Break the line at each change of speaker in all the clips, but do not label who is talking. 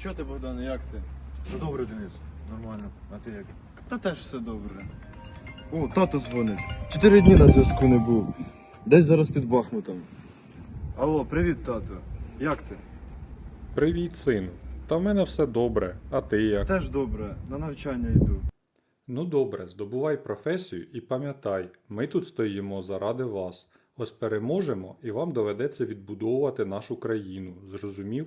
Що ти, Богдан, як ти?
Все добре, Денис. Нормально. А ти як?
Та теж все добре.
О, тато дзвонить. Чотири дні на зв'язку не був. Десь зараз під Бахмутом.
Алло, привіт, тато. Як ти?
Привіт, сину. Та в мене все добре, а ти як?
Теж добре, на навчання йду.
Ну добре, здобувай професію і пам'ятай, ми тут стоїмо заради вас. Ось переможемо, і вам доведеться відбудовувати нашу країну. Зрозумів?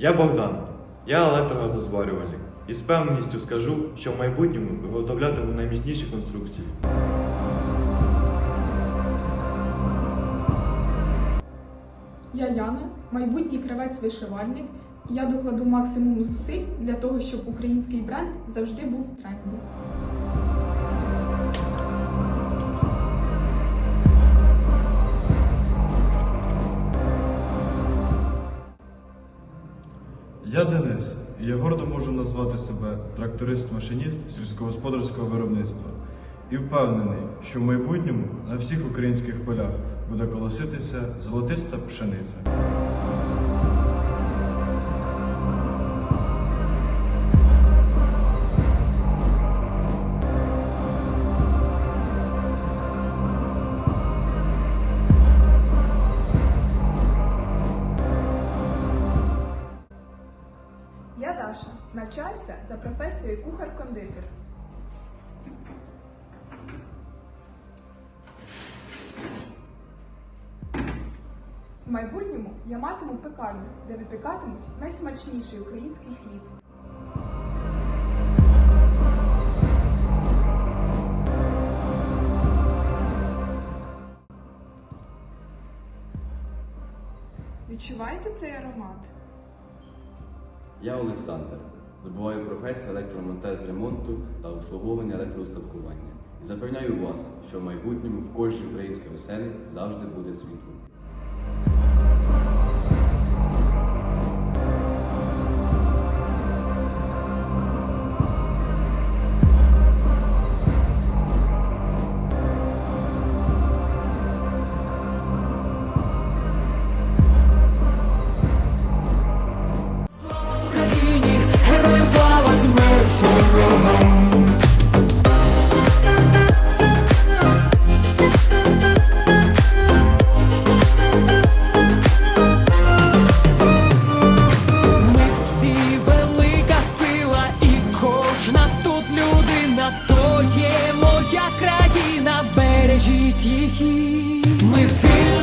Я Богдан. Я електрогазозварювальник. І з певністю скажу, що в майбутньому виготовлятиму найміцніші конструкції.
Я Яна, майбутній кравець-вишивальник. Я докладу максимум зусиль для того, щоб український бренд завжди був в тренді.
Я Денис, і я гордо можу назвати себе тракторист-машиніст сільськогосподарського виробництва. І впевнений, що в майбутньому на всіх українських полях буде колоситися золотиста пшениця.
Даша, навчаюся за професією кухар-кондитер. В майбутньому я матиму пекарню, де випікатимуть найсмачніший український хліб. Відчуваєте цей аромат?
Я Олександр. Здобуваю професію електромонтаж ремонту та обслуговування електроустаткування. І запевняю вас, що в майбутньому в кожній українській оселі завжди буде світло.
Ми вільний народ.